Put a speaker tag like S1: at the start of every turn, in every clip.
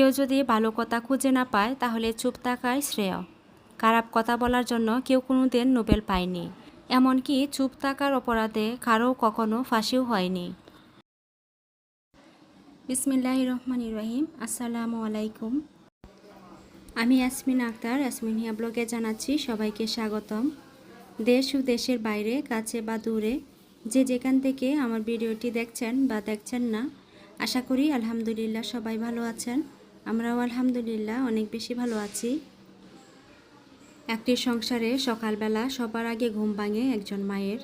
S1: কেউ যদি ভালো কথা খুঁজে না পায়, তাহলে চুপ থাকাই শ্রেয়। খারাপ কথা বলার জন্য কেউ কোনোদিন নোবেল পায়নি। এমনকি চুপ থাকার অপরাধে কারও কখনো ফাঁসিও হয়নি। বিসমিল্লাহ রহমান রহিম। আসসালামু আলাইকুম। আমি ইয়াসমিন আক্তার ইয়াসমিনিয়া ব্লগে জানাচ্ছি সবাইকে স্বাগতম। দেশ ও দেশের বাইরে, কাছে বা দূরে, যে যেখান থেকে আমার ভিডিওটি দেখছেন বা দেখছেন না, আশা করি আলহামদুলিল্লাহ সবাই ভালো আছেন। আমরাও আলহামদুলিল্লাহ অনেক বেশি ভালো আছি। একটি সংসারে সকালবেলা সবার আগে ঘুম ভাঙে একজন মায়ের।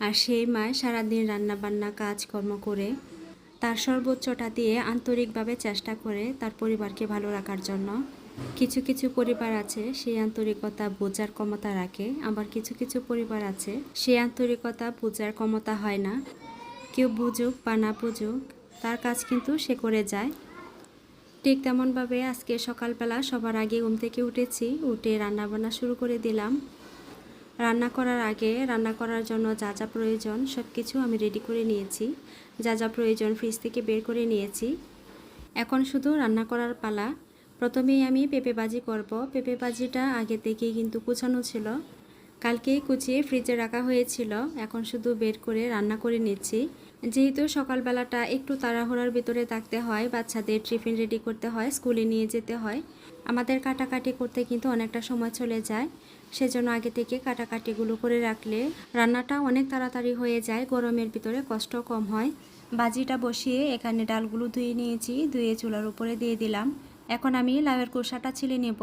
S1: আর সেই মায় সারাদিন রান্নাবান্না, কাজকর্ম করে তার সর্বোচ্চটা দিয়ে আন্তরিকভাবে চেষ্টা করে তার পরিবারকে ভালো রাখার জন্য। কিছু কিছু পরিবার আছে, সেই আন্তরিকতা বোঝার ক্ষমতা রাখে। আবার কিছু কিছু পরিবার আছে, সেই আন্তরিকতা বোঝার ক্ষমতা হয় না। কেউ বুঝুক বা না বুঝুক, তার কাজ কিন্তু সে করে যায়। ঠিক তেমনভাবে আজকে সকালবেলা সবার আগে ঘুম থেকে উঠেছি, উঠে রান্নাবান্না শুরু করে দিলাম। রান্না করার আগে, রান্না করার জন্য যা যা প্রয়োজন সব কিছু আমি রেডি করে নিয়েছি। যা যা প্রয়োজন ফ্রিজ থেকে বের করে নিয়েছি। এখন শুধু রান্না করার পালা। প্রথমেই আমি পেঁপে ভাজি করব। পেঁপে ভাজিটা আগে থেকেই কিন্তু কুচানো ছিল। কালকেই কুচিয়ে ফ্রিজে রাখা হয়েছিল। এখন শুধু বের করে রান্না করে নিচ্ছি। যেহেতু সকালবেলাটা একটু তাড়াহুড়ার ভিতরে থাকতে হয়, বাচ্চাদের টিফিন রেডি করতে হয়, স্কুলে নিয়ে যেতে হয়। আমাদের কাটাকাটি করতে কিন্তু অনেকটা সময় চলে যায়। সেজন্য আগে থেকে কাটাকাটিগুলো করে রাখলে রান্নাটা অনেক তাড়াতাড়ি হয়ে যায়, গরমের ভিতরে কষ্ট কম হয়। বাজিটা বসিয়ে এখানে ডালগুলো ধুয়ে নিয়েছি, ধুয়ে চুলার উপরে দিয়ে দিলাম। এখন আমি লাউয়ের কোষাটা ছিলে নেব।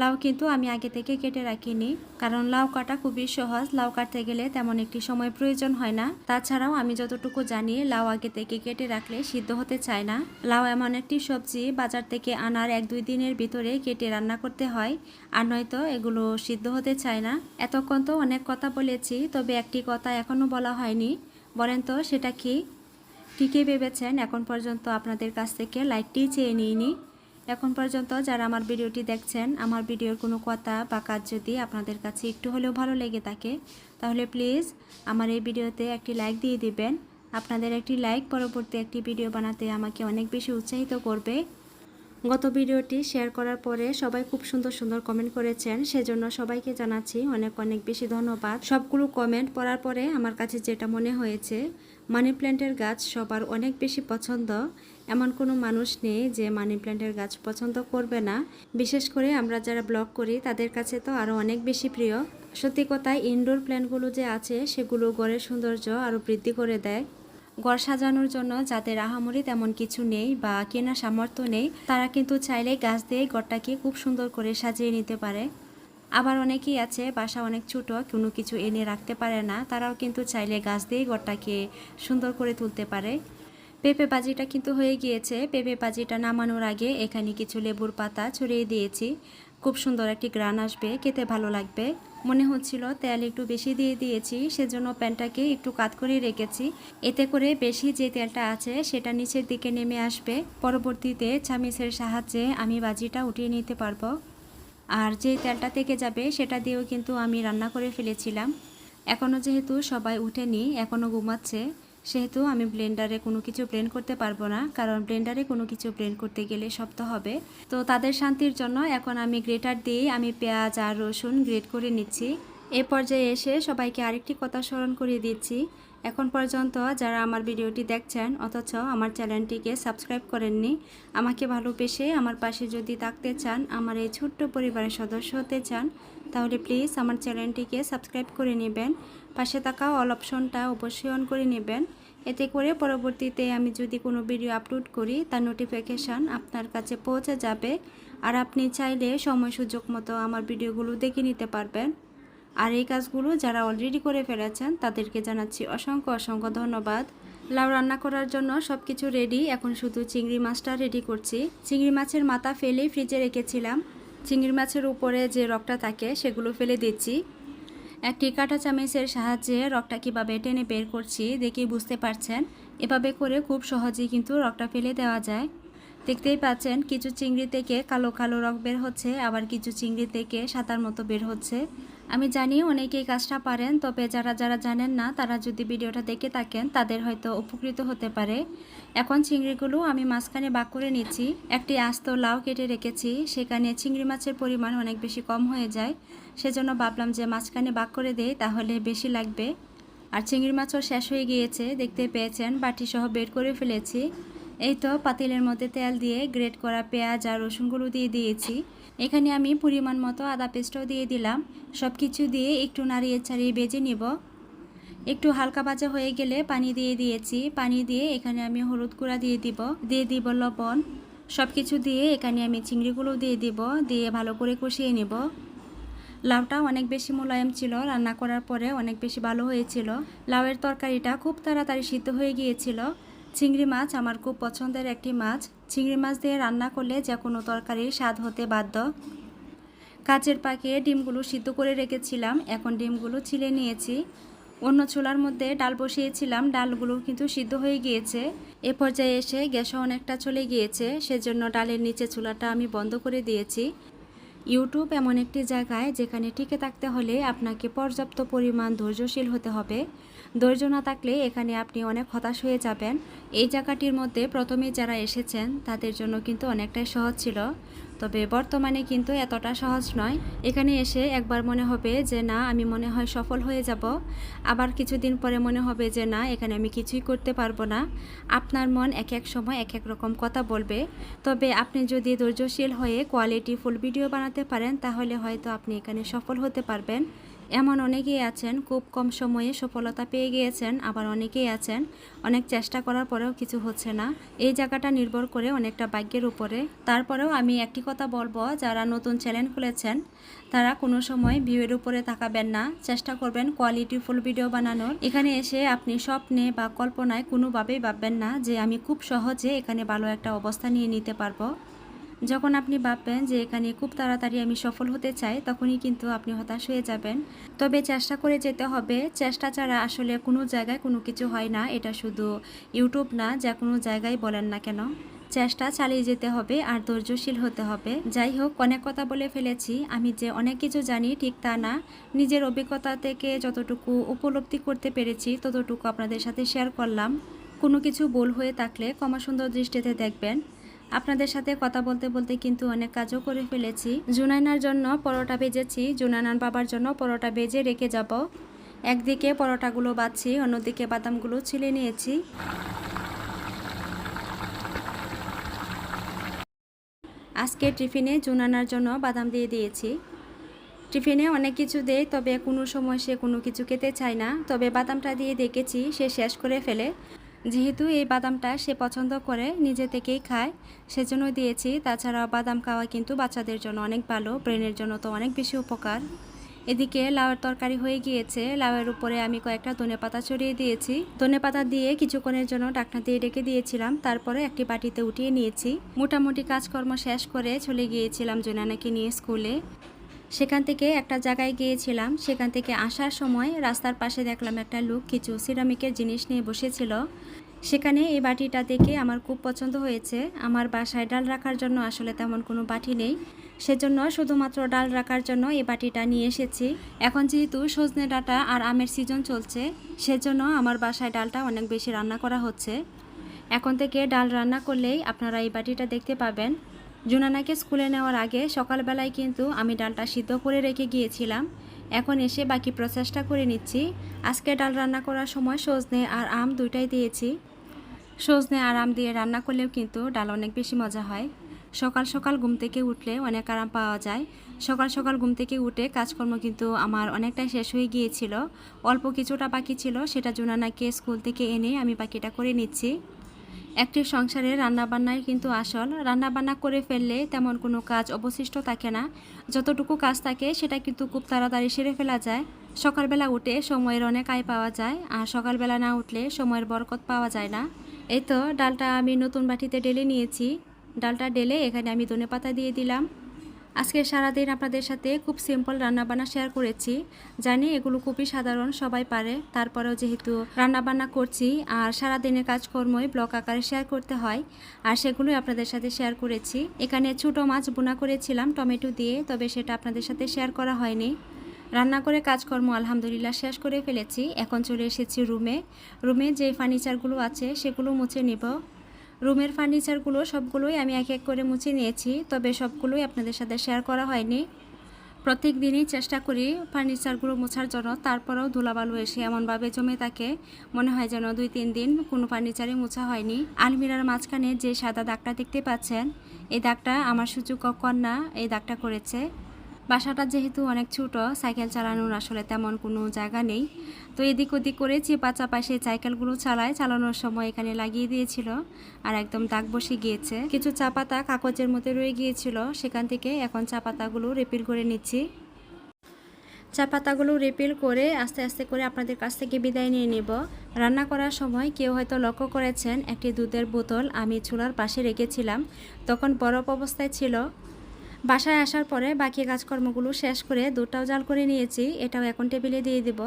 S1: লাউ কিন্তু আমি আগে থেকে কেটে রাখিনি, কারণ লাউ কাটা খুবই সহজ। লাউ কাটতে গেলে তেমন একটি সময় প্রয়োজন হয় না। তাছাড়াও আমি যতটুকু জানি, লাউ আগে থেকে কেটে রাখলে সিদ্ধ হতে চায় না। লাউ এমন একটি সবজি বাজার থেকে আনার এক দুই দিনের ভিতরে কেটে রান্না করতে হয়, আর নয়তো এগুলো সিদ্ধ হতে চায় না। এতক্ষণ তো অনেক কথা বলেছি, তবে একটি কথা এখনও বলা হয়নি। বলেন তো, সেটা কি? কী ভেবেছেন, এখন পর্যন্ত আপনাদের কাছ থেকে লাইকটি চেয়ে নিইনি। এখন পর্যন্ত যারা আমার ভিডিওটি দেখছেন, আমার ভিডিওর কোনো কথা বা কাজ যদি আপনাদের কাছে একটু হলেও ভালো লেগে থাকে, তাহলে প্লিজ আমার এই ভিডিওতে একটি লাইক দিয়ে দিবেন। আপনাদের একটি লাইক পরবর্তী একটি ভিডিও বানাতে আমাকে অনেক বেশি উৎসাহিত করবে। গত ভিডিওটি শেয়ার করার পরে সবাই খুব সুন্দর সুন্দর কমেন্ট করেছেন, সেজন্য সবাইকে জানাচ্ছি অনেক অনেক বেশি ধন্যবাদ। সবগুলো কমেন্ট পড়ার পরে আমার কাছে যেটা মনে হয়েছে, মানি প্ল্যান্টের গাছ সবার অনেক বেশি পছন্দ। এমন কোনো মানুষ নেই যে মানি প্ল্যান্টের গাছ পছন্দ করবে না। বিশেষ করে আমরা যারা ব্লগ করি, তাদের কাছে তো আরও অনেক বেশি প্রিয়। সত্যি কথায় ইনডোর প্ল্যান্টগুলো যে আছে, সেগুলো গড়ের সৌন্দর্য আরও বৃদ্ধি করে দেয়। ঘর সাজানোর জন্য যাদের আহামরি তেমন কিছু নেই বা কেনার সামর্থ্য নেই, তারা কিন্তু চাইলে গাছ দিয়ে ঘরটাকে খুব সুন্দর করে সাজিয়ে নিতে পারে। আবার অনেকেই আছে, বাসা অনেক ছোট, কোনো কিছু এনে রাখতে পারে না, তারাও কিন্তু চাইলে গাছ দিয়ে ঘরটাকে সুন্দর করে তুলতে পারে। পেঁপে বাজিটা কিন্তু হয়ে গিয়েছে। পেঁপে বাজিটা নামানোর আগে এখানে কিছু লেবুর পাতা ছড়িয়ে দিয়েছি। খুব সুন্দর একটি গ্রান আসবে, খেতে ভালো লাগবে। মনে হচ্ছিল তেল একটু বেশি দিয়ে দিয়েছি, সেজন্য প্যানটাকে একটু কাত করে রেখেছি। এতে করে বেশি যে তেলটা আছে সেটা নিচের দিকে নেমে আসবে। পরবর্তীতে চামিচের সাহায্যে আমি বাজিটা উঠিয়ে নিতে পারব। আর যে তেলটা থেকে যাবে সেটা দিয়েও কিন্তু আমি রান্না করে ফেলেছিলাম। এখনও যেহেতু সবাই উঠেনি এখনও ঘুমাচ্ছে। সেহেতু আমি ব্লেন্ডারে কোনো কিছু ব্লেন্ড করতে পারব না, কারণ ব্লেন্ডারে কোনো কিছু ব্লেন্ড করতে গেলে শক্ত হবে। তো তাদের শান্তির জন্য এখন আমি গ্রেটার দিয়ে আমি পেঁয়াজ আর রসুন গ্রেট করে নিচ্ছি। এ পর্যায়ে এসে সবাইকে আরেকটি কথা স্মরণ করিয়ে দিচ্ছি। এখন পর্যন্ত যারা আমার ভিডিওটি দেখছেন, অথচ আমার চ্যানেলটিকে সাবস্ক্রাইব করেননি, আমাকে ভালোবেসে আমার পাশে যদি থাকতে চান, আমার এই ছোট্ট পরিবারের সদস্য হতে চান, তাহলে প্লিজ আমার চ্যানেলটিকে সাবস্ক্রাইব করে নেবেন। পাশে থাকা অল অপশনটা অবশ্যই অন করে নেবেন। এতে করে পরবর্তীতে আমি যদি কোনো ভিডিও আপলোড করি, তার নোটিফিকেশান আপনার কাছে পৌঁছে যাবে। আর আপনি চাইলে সময় সুযোগ মতো আমার ভিডিওগুলো দেখে নিতে পারবেন। আর এই কাজগুলো যারা অলরেডি করে ফেলেছেন, তাদেরকে জানাচ্ছি অসংখ্য অসংখ্য ধন্যবাদ। লাউ রান্না করার জন্য সব কিছু রেডি এখন শুধু চিংড়ি মাছটা রেডি করছি। চিংড়ি মাছের মাথা ফেলেই ফ্রিজে রেখেছিলাম। চিংড়ি মাছের উপরে যে রকটা থাকে, সেগুলো ফেলে দিচ্ছি। একটি কাঁটা চামচের সাহায্যে রকটা কীভাবে টেনে বের করছি, দেখেই বুঝতে পারছেন। এভাবে করে খুব সহজেই কিন্তু রকটা ফেলে দেওয়া যায়। দেখতেই পাচ্ছেন, কিছু চিংড়ি থেকে কালো কালো রক বের হচ্ছে, আবার কিছু চিংড়ি থেকে সাতার মতো বের হচ্ছে। আমি জানি অনেকেই কাজটা পারেন, তবে যারা যারা জানেন না, তারা যদি ভিডিওটা দেখে থাকেন, তাদের হয়তো উপকৃত হতে পারে। এখন চিংড়িগুলো আমি মাঝখানে বাক করে নিচ্ছি একটি আস্ত লাউ কেটে রেখেছি, সেখানে চিংড়ি মাছের পরিমাণ অনেক বেশি কম হয়ে যায়। সেজন্য ভাবলাম যে মাঝখানে বাক করে দেই, তাহলে বেশি লাগবে। আর চিংড়ি মাছও শেষ হয়ে গিয়েছে, দেখতে পেয়েছেন বাটি সহ বের করে ফেলেছি। এই তো পাতিলের মধ্যে তেল দিয়ে গ্রেট করা পেঁয়াজ আর রসুনগুলো দিয়ে দিয়েছি। এখানে আমি পরিমাণ মতো আদা পেস্টও দিয়ে দিলাম। সব কিছু দিয়ে একটু নাড়িয়ে ছাড়িয়ে বেজে নিব। একটু হালকা ভাজা হয়ে গেলে পানি দিয়ে দিয়েছি। পানি দিয়ে এখানে আমি হলুদ গুঁড়া দিয়ে দিব। দিয়ে দিব লবণ। সব কিছু দিয়ে এখানে আমি চিংড়িগুলো দিয়ে দিব। দিয়ে ভালো করে কষিয়ে নেব। লাউটা অনেক বেশি মোলায়েম ছিল। রান্না করার পরে অনেক বেশি ভালো হয়েছিল। লাউয়ের তরকারিটা খুব তাড়াতাড়ি সিদ্ধ হয়ে গিয়েছিল। চিংড়ি মাছ আমার খুব পছন্দের একটি মাছ। চিংড়ি মাছ দিয়ে রান্না করলে যে কোনো তরকারির স্বাদ হতে বাধ্য। কাচের পাকে ডিমগুলো সিদ্ধ করে রেখেছিলাম, এখন ডিমগুলো ছিলে নিয়েছি। অন্য চুলার মধ্যে ডাল বসিয়েছিলাম, ডালগুলো কিন্তু সিদ্ধ হয়ে গিয়েছে। এ পর্যায়ে এসে গ্যাসও অনেকটা চলে গিয়েছে, সেজন্য ডালের নিচে চুলাটা আমি বন্ধ করে দিয়েছি। ইউটিউব এমন একটি জায়গায় যেখানে টিকে থাকতে হলে আপনাকে পর্যাপ্ত পরিমাণ ধৈর্যশীল হতে হবে। ধৈর্য না থাকলে এখানে আপনি অনেক হতাশ হয়ে যাবেন। এই জায়গাটির মধ্যে প্রথমে যারা এসেছেন, তাদের জন্য কিন্তু অনেকটাই সহজ ছিল। তবে বর্তমানে কিন্তু এতটা সহজ নয়। এখানে এসে একবার মনে হবে যে, না, আমি মনে হয় সফল হয়ে যাব। আবার কিছুদিন পরে মনে হবে যে, না, এখানে আমি কিছুই করতে পারব না। আপনার মন এক এক সময় এক এক রকম কথা বলবে। তবে আপনি যদি ধৈর্যশীল হয়ে কোয়ালিটি ফুল ভিডিও বানাতে পারেন, তাহলে হয়তো আপনি এখানে সফল হতে পারবেন। এমন অনেকেই আছেন, খুব কম সময়ে সফলতা পেয়ে গিয়েছেন, আবার অনেকেই আছেন, অনেক চেষ্টা করার পরেও কিছু হচ্ছে না। এই জায়গাটা নির্ভর করে অনেকটা ভাগ্যের উপরে। তারপরেও আমি একটি কথা বলব, যারা নতুন চ্যানেল খুলেছেন, তারা কোনো সময় ভিউয়ের উপরে তাকাবেন না। চেষ্টা করবেন কোয়ালিটিফুল ভিডিও বানানোর। এখানে এসে আপনি স্বপ্নে বা কল্পনায় কোনোভাবেই ভাববেন না যে আমি খুব সহজে এখানে ভালো একটা অবস্থা নিয়ে নিতে পারব। যখন আপনি ভাববেন যে এখানে খুব তাড়াতাড়ি আমি সফল হতে চাই, তখনই কিন্তু আপনি হতাশ হয়ে যাবেন। তবে চেষ্টা করে যেতে হবে। চেষ্টা ছাড়া আসলে কোনো জায়গায় কোনো কিছু হয় না। এটা শুধু ইউটিউব না, যা কোনো জায়গায় বলেন না কেন। চেষ্টা চালিয়ে যেতে হবে আর ধৈর্যশীল হতে হবে। যাই হোক, অনেক কথা বলে ফেলেছি। আমি যে অনেক কিছু জানি, ঠিক তা না। নিজের অভিজ্ঞতা থেকে যতটুকু উপলব্ধি করতে পেরেছি, ততটুকু আপনাদের সাথে শেয়ার করলাম। কোনো কিছু ভুল হয়ে থাকলে ক্ষমা সুন্দর দৃষ্টিতে দেখবেন। আপনাদের সাথে কথা বলতে বলতে কিন্তু অনেক কাজও করে ফেলেছি। জুনাইনার জন্য পরোটা ভেজেছি জুনাইনার বাবার জন্য পরোটা ভেজে রেখে যাব। একদিকে পরোটাগুলো বাচ্ছি অন্যদিকে বাদামগুলো ছিলে নিয়েছি। আজকে টিফিনে জুনানার জন্য বাদাম দিয়ে দিয়েছি। টিফিনে অনেক কিছু দেয় তবে কোনো সময় সে কোনো কিছু খেতে চায় না। তবে বাদামটা দিয়ে দেখেছি সে শেষ করে ফেলে। যেহেতু এই বাদামটা সে পছন্দ করে, নিজে থেকেই খায়, সেজন্য দিয়েছি। তাছাড়া বাদাম খাওয়া কিন্তু বাচ্চাদের জন্য অনেক ভালো, ব্রেনের জন্য তো অনেক বেশি উপকার। এদিকে লাউয়ের তরকারি হয়ে গিয়েছে। লাউয়ের উপরে আমি কয়েকটা ধনে পাতা ছড়িয়ে দিয়েছি। ধনে পাতা দিয়ে কিছুক্ষণের জন্য ডাকনা দিয়ে ডেকে দিয়েছিলাম। তারপরে একটি বাটিতে উঠিয়ে নিয়েছি। মোটামুটি কাজকর্ম শেষ করে চলে গিয়েছিলাম জোনানাকে নিয়ে স্কুলে। সেখান থেকে একটা জায়গায় গিয়েছিলাম। সেখান থেকে আসার সময় রাস্তার পাশে দেখলাম একটা লোক কিছু সিরামিকের জিনিস নিয়ে বসেছিল। সেখানে এই বাটিটা দেখে আমার খুব পছন্দ হয়েছে। আমার বাসায় ডাল রাখার জন্য আসলে তেমন কোনো বাটি নেই। সেজন্য শুধুমাত্র ডাল রাখার জন্য এই বাটিটা নিয়ে এসেছি। এখন যেহেতু সজনে ডাঁটা আর আমের সিজন চলছে, সেজন্য আমার বাসায় ডালটা অনেক বেশি রান্না করা হচ্ছে। এখন থেকে ডাল রান্না করলেই আপনারা এই বাটিটা দেখতে পাবেন। জুনানাকে স্কুলে নেওয়ার আগে সকালবেলায় কিন্তু আমি ডালটা সিদ্ধ করে রেখে গিয়েছিলাম। এখন এসে বাকি প্রসেসটা করে নিচ্ছি। আজকে ডাল রান্না করার সময় সজনে আর আম দুইটাই দিয়েছি। সজনে আর আম দিয়ে রান্না করলেও কিন্তু ডাল অনেক বেশি মজা হয়। সকাল সকাল ঘুম থেকে উঠলে অনেক আরাম পাওয়া যায়। সকাল সকাল ঘুম থেকে উঠে কাজকর্ম কিন্তু আমার অনেকটাই শেষ হয়ে গিয়েছিল। অল্প কিছুটা বাকি ছিল, সেটা জুনানাকে স্কুল থেকে এনে আমি বাকিটা করে নিচ্ছি। একটি সংসারে রান্নাবান্নাই কিন্তু আসল। রান্নাবান্না করে ফেললে তেমন কোনো কাজ অবশিষ্ট থাকে না। যতটুকু কাজ থাকে, সেটা কিন্তু খুব তাড়াতাড়ি সেরে ফেলা যায়। সকালবেলা উঠে সময়ের অনেক আয় পাওয়া যায়, আর সকালবেলা না উঠলে সময়ের বরকত পাওয়া যায় না। এই তো, ডালটা আমি নতুন বাটিতে ডেলে নিয়েছি। ডালটা ডেলে এখানে আমি ধনে পাতা দিয়ে দিলাম। আজকে সারাদিন আপনাদের সাথে খুব সিম্পল রান্নাবান্না শেয়ার করেছি। জানি এগুলো খুবই সাধারণ, সবাই পারে। তারপরেও যেহেতু রান্নাবান্না করছি, আর সারাদিনের কাজকর্মই ব্লক আকারে শেয়ার করতে হয়, আর সেগুলোই আপনাদের সাথে শেয়ার করেছি। এখানে ছোটো মাছ বোনা করেছিলাম, টমেটো দিয়ে, তবে সেটা আপনাদের সাথে শেয়ার করা হয়নি। রান্না করে কাজকর্ম আলহামদুলিল্লাহ শেষ করে ফেলেছি। এখন চলে এসেছি রুমে। রুমে যে ফার্নিচারগুলো আছে, সেগুলো মুছে নিব। রুমের ফার্নিচারগুলো সবগুলোই আমি এক এক করে মুছে নিয়েছি, তবে সবগুলোই আপনাদের সাথে শেয়ার করা হয়নি। প্রত্যেক দিনই চেষ্টা করি ফার্নিচারগুলো মোছার জন্য, তারপরেও ধুলাবালু এসে এমনভাবে জমে থাকে, মনে হয় যেন দুই তিন দিন কোনো ফার্নিচারই মোছা হয়নি। আলমিরার মাঝখানে যে সাদা দাগটা দেখতে পাচ্ছেন, এই দাগটা আমার সুযোগ কন্যা এই দাগটা করেছে। বাসাটা যেহেতু অনেক ছোট, সাইকেল চালানোর আসলে তেমন কোনো জায়গা নেই। তো এদিক ওদিক করে চেপা চাপা সেই সাইকেলগুলো চালায়। চালানোর সময় এখানে লাগিয়ে দিয়েছিল আর একদম দাগ বসে গিয়েছে। কিছু চা পাতা কাগজের মধ্যে রয়ে গিয়েছিল। সেখান থেকে এখন চা পাতাগুলো রিপিল করে নিচ্ছি। চা পাতাগুলো রিপিল করে আস্তে আস্তে করে আপনাদের কাছ থেকে বিদায় নিয়ে নেব। রান্না করার সময় কেউ হয়তো লক্ষ্য করেছেন, একটি দুধের বোতল আমি চুলার পাশে রেখেছিলাম। তখন বরফ অবস্থায় ছিল। বাসায় আসার পরে বাকি কাজকর্মগুলো শেষ করে দুধটাও জাল করে নিয়েছি, এটাও এখন টেবিলে দিয়ে দিব।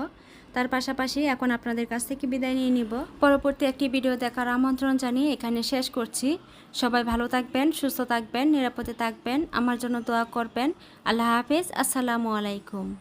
S1: তার পাশাপাশি এখন আপনাদের কাছ থেকে বিদায় নিয়ে নিব। পরবর্তী একটি ভিডিও দেখার আমন্ত্রণ জানিয়ে এখানে শেষ করছি। সবাই ভালো থাকবেন, সুস্থ থাকবেন, নিরাপদে থাকবেন। আমার জন্য দোয়া করবেন। আল্লাহ হাফিজ, আসসালামু আলাইকুম।